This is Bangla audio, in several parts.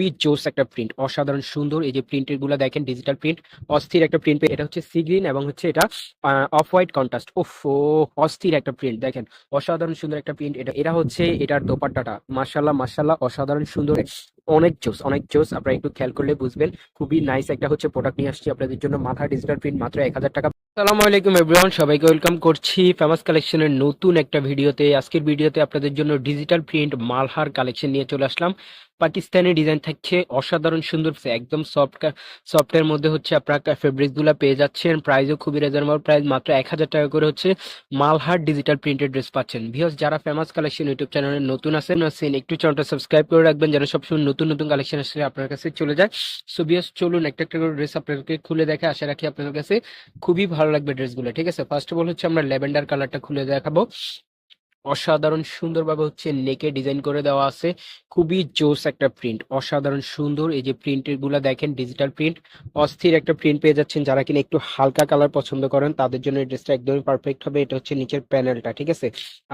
খুবই জোস একটা প্রিন্ট অসাধারণ সুন্দর। এই যে প্রিন্টেরগুলো দেখেন ডিজিটাল প্রিন্ট অস্থির একটা প্রিন্ট এটা হচ্ছে সি গ্রিন এবং হচ্ছে এটা অফ হোয়াইট কন্ট্রাস্ট ফো অস্থির একটা প্রিন্ট দেখেন। অসাধারণ সুন্দর একটা প্রিন্ট এটা। এটা হচ্ছে এটার দোপাট্টাটা। মাসাল্লাহ মাসাল্লাহ অসাধারণ সুন্দর। অনেক জোস অনেক জোস। আপনারা একটু খেয়াল করলে বুঝবেন। খুবই নাইস একটা হচ্ছে প্রোডাক্ট নিয়ে আসছি আপনাদের জন্য। মাথা ডিজিটাল প্রিন্ট মাত্র এক হাজার টাকা। আসসালামু আলাইকুম এভরিওয়ান সবাইকে ওয়েলকাম করছি ফেমাস কালেকশনের নতুন একটা ভিডিওতে। আজকের ভিডিওতে আপনাদের জন্য ডিজিটাল প্রিন্ট মালহার কালেকশন নিয়ে চলে আসলাম। পাকিস্তানি ডিজাইন থাকছে, অসাধারণ সুন্দর, একদম সফট সফটের মধ্যে হচ্ছে আপনার ফেব্রিকগুলা পেয়ে যাচ্ছেন। প্রাইসও খুবই রিজনেবল প্রাইস মাত্র এক হাজার টাকা করে হচ্ছে মালহার ডিজিটাল প্রিন্টেড ড্রেস পাচ্ছেন। ভিউস যারা ফেমাস কালেকশন ইউটিউব চ্যানেলে নতুন আছেন আছেন, একটু চ্যানেলটা সাবস্ক্রাইব করে রাখবেন, যেন সবসময় নতুন নতুন নতুন কালেকশন আসলে আপনার কাছে চলে যায়। সো বিয়াস, চলুন একটা একটা করে ড্রেস আপনাদেরকে খুলে দেখে। আশা রাখি আপনাদের কাছে খুবই ভালো লাগবে ড্রেসগুলো ঠিক আছে? ফার্স্ট অফ অল হচ্ছে আমরা ল্যাভেন্ডার কালারটা খুলে দেখাবো। অসাধারণ সুন্দরভাবে হচ্ছে নেকে ডিজাইন করে দেওয়া আছে। খুবই জোস একটা প্রিন্ট অসাধারণ সুন্দর। এই যে প্রিন্টেরগুলা দেখেন ডিজিটাল প্রিন্ট অস্থির একটা প্রিন্ট পেয়ে যাচ্ছেন যারা কিনা একটু হালকা কালার পছন্দ করেন, তাদের জন্য এই ড্রেসটা একদমই পারফেক্ট হবে। এটা হচ্ছে নিচের প্যানেলটা ঠিক আছে?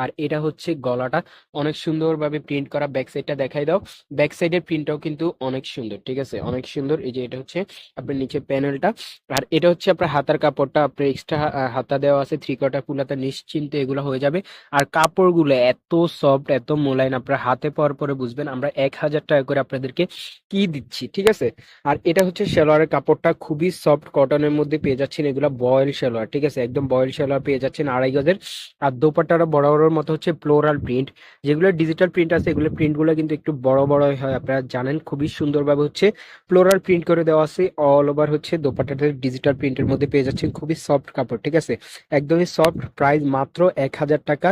আর এটা হচ্ছে গলাটা। অনেক সুন্দরভাবে প্রিন্ট করা ব্যাক সাইডটা দেখাই দাও। ব্যাক সাইডের প্রিন্টটাও কিন্তু অনেক সুন্দর, ঠিক আছে? অনেক সুন্দর। এই যে এটা হচ্ছে আপনার নিচের প্যানেলটা আর এটা হচ্ছে আপনার হাতার কাপড়টা, আপনার এক্সট্রা হাতা দেওয়া আছে থ্রি কোয়ার্টার ফুল হাতা নিশ্চিন্তে এগুলো হয়ে যাবে। আর কাপড়গুলো এত সফট এত মোলায়েম, আপনার হাতে পাওয়ার পরে বুঝবেন আমরা এক হাজার টাকা করে আপনাদেরকে কি দিচ্ছি, ঠিক আছে? আর এটা হচ্ছে সেলোয়ারের কাপড়টা খুবই সফট কটনের মধ্যে পেয়ে যাচ্ছেন, এগুলা বয়েল সেলোয়ার, ঠিক আছে? একদম বয়েল সেলোয়ার পেয়ে যাচ্ছেন আড়াই গজের। আর দোপাট্টাটা বড় বড় মতো হচ্ছে ফ্লোরাল প্রিন্ট যেগুলো ডিজিটাল প্রিন্ট আছে, এগুলো প্রিন্টগুলো কিন্তু একটু বড় বড় হয়, আপনারা জানেন, খুবই সুন্দরভাবে হচ্ছে ফ্লোরাল প্রিন্ট করে দেওয়া আছে অল ওভার হচ্ছে দোপাট্টাটা ডিজিটাল প্রিন্টের মধ্যে পেয়ে যাচ্ছেন, খুবই সফট কাপড়, ঠিক আছে? একদমই সফট প্রাইস মাত্র এক হাজার টাকা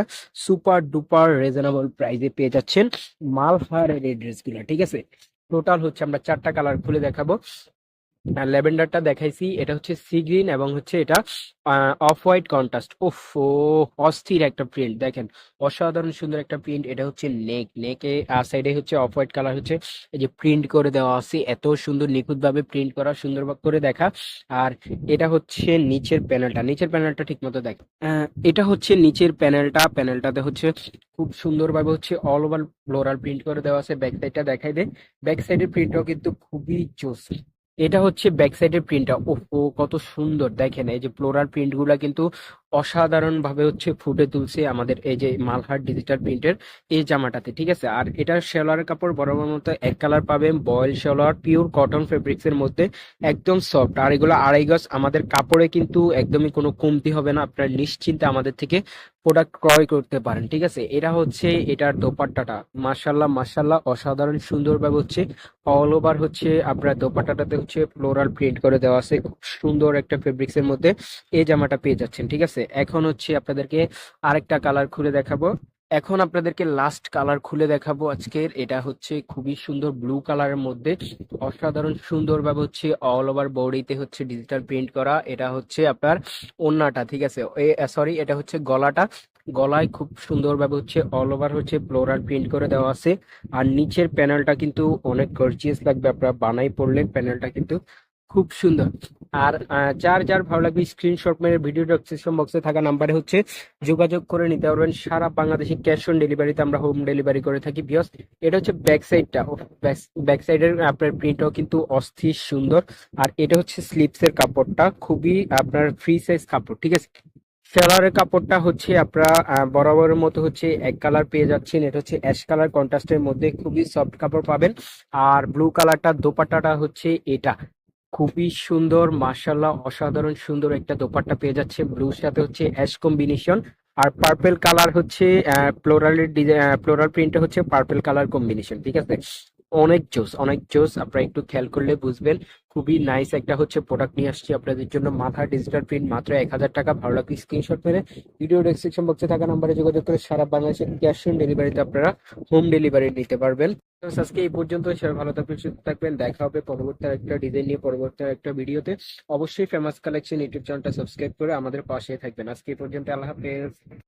সুপার ডুপার রিজনেবল প্রাইসে পেয়ে যাচ্ছেন মালহারের এই ড্রেসগুলো, ঠিক আছে? টোটাল হচ্ছে আমরা চারটা কালার খুলে দেখাবো। ল্যাভেন্ডারটা দেখাইছি, এটা হচ্ছে সি গ্রিন এবং হচ্ছে এটা অফ হোয়াইট কন্ট্রাস্ট ওফ, অস্থির একটা প্রিন্ট দেখেন। অসাধারণ সুন্দর একটা প্রিন্ট এটা হচ্ছে নেক নেকে সাইডে হচ্ছে অফ হোয়াইট কালার হচ্ছে, এই যে প্রিন্ট করে দেওয়া আছে, এত সুন্দর নিখুঁত ভাবে প্রিন্ট করা, সুন্দর করে দেখা। আর এটা হচ্ছে নিচের প্যানেলটা নিচের প্যানেলটা ঠিক মতো দেখ এটা হচ্ছে নিচের প্যানেলটা প্যানেলটাতে হচ্ছে খুব সুন্দরভাবে হচ্ছে অল ওভার ফ্লোরাল প্রিন্ট করে দেওয়া আছে ব্যাক সাইডটা দেখাই দে। ব্যাক সাইডের প্রিন্টটাও কিন্তু খুবই জোস এটা হচ্ছে ব্যাক সাইডের প্রিন্টটা ও কত সুন্দর। দেখেন, এই যে ফ্লোরাল প্রিন্টগুলা কিন্তু অসাধারণ ভাবে হচ্ছে ফুটে তুলছে আমাদের এই যে মালহার ডিজিটাল প্রিন্টের এই জামাটাতে, ঠিক আছে? আর এটার শেলোয়ারের কাপড় বরাবর মতো এক কালার পাবেন voile salwar pure cotton fabrics এর মধ্যে, একদম সফট আর এগুলো আড়াই গজ, আমাদের কাপড়ে কিন্তু একদমই কোনো কমতি হবে না, আপনার নিশ্চিন্তে আমাদের থেকে প্রোডাক্ট ক্রয় করতে পারেন, ঠিক আছে? এটা হচ্ছে এটার দোপাট্টাটা। মাশাল্লাহ মাশাল্লাহ অসাধারণ সুন্দরভাবে হচ্ছে অল ওভার হচ্ছে আপনার দোপাট্টাটাতে হচ্ছে ফ্লোরাল প্রিন্ট করে দেওয়া আছে। খুব সুন্দর একটা ফেব্রিক্স এর মধ্যে এই জামাটা পেয়ে যাচ্ছেন, ঠিক আছে? এখন হচ্ছে আপনাদেরকে আরেকটা কালার খুলে দেখাবো। এখন আপনাদেরকে লাস্ট কালার খুলে দেখাবো আজকের। এটা হচ্ছে খুবই সুন্দর ব্লু কালারের মধ্যে। অসাধারণ সুন্দরভাবে হচ্ছে অল ওভার বডিতে হচ্ছে ডিজিটাল প্রিন্ট করা। এটা হচ্ছে আপনার ওড়নাটা ঠিক আছে? সরি এটা হচ্ছে গলাটা। গলায় খুব সুন্দরভাবে হচ্ছে অল ওভার হচ্ছে ফ্লোরাল প্রিন্ট করে দেওয়া আছে। আর নিচের প্যানেলটা কিন্তু অনেক গর্জিয়াস লাগবে আপনারা বানাই পড়লে। প্যানেলটা কিন্তু খুব সুন্দর। আর যার যার ভালো লাগবে স্ক্রিনশট মেরে ভিডিও ডেসক্রিপশন বক্সে থাকা নাম্বারে হচ্ছে যোগাযোগ করে নিতে পারবেন। সারা বাংলাদেশে ক্যাশ অন ডেলিভারিতে আমরা হোম ডেলিভারি করে থাকি। বিকজ এটা হচ্ছে ব্যাক সাইডটা ব্যাক সাইডের আপনার প্রিন্টও কিন্তু অস্থির সুন্দর। আর এটা হচ্ছে স্লিপসের কাপড়টা। খুবই আপনার ফ্রি সাইজ কাপড়, ঠিক আছে? সেলারের কাপড়টা হচ্ছে আপনারা বরাবরের মতো হচ্ছে এক কালার পেয়ে যাচ্ছেন। এটা হচ্ছে অ্যাশ কালার কন্ট্রাস্টের মধ্যে খুবই সফট কাপড় পাবেন। আর ব্লু কালারটা দোপাট্টাটা হচ্ছে এটা। খুবই সুন্দর মার্শাল্লাহ অসাধারণ সুন্দর একটা দোপাট্টা পেয়ে যাচ্ছে। ব্লুর সাথে হচ্ছে অ্যাশ কম্বিনেশন আর পার্পেল কালার হচ্ছে ফ্লোরালের ফ্লোরাল প্রিন্টে হচ্ছে পার্পেল কালার কম্বিনেশন ঠিক আছে? অনেক জোস অনেক জোস। আপনারা একটু খেয়াল করলে বুঝবেন। খুবই নাইস একটা হচ্ছে প্রোডাক্ট নিয়ে আসছি আপনাদের জন্য। মাথা ডিজিটাল প্রিন্ট মাত্র এক হাজার টাকা। ভালো লাগবে স্ক্রিনশট মেরে ভিডিও ডেসক্রিপশন বক্সে থাকা নাম্বারে যোগাযোগ করে সারা বাংলাদেশের ক্যাশ অন ডেলিভারিতে আপনারা হোম ডেলিভারি নিতে পারবেন। আজকে এই পর্যন্ত। সবাই ভালো থাকবেন, সুস্থ থাকবেন। দেখা হবে পরবর্তী একটা ডিজাইন নিয়ে, পরবর্তী একটা ভিডিওতে অবশ্যই ফেমাস কালেকশন ইউটিউব চ্যানেলটা সাবস্ক্রাইব করে আমাদের পাশে থাকবেন। আজকে এই পর্যন্ত। আল্লাহ হাফেজ।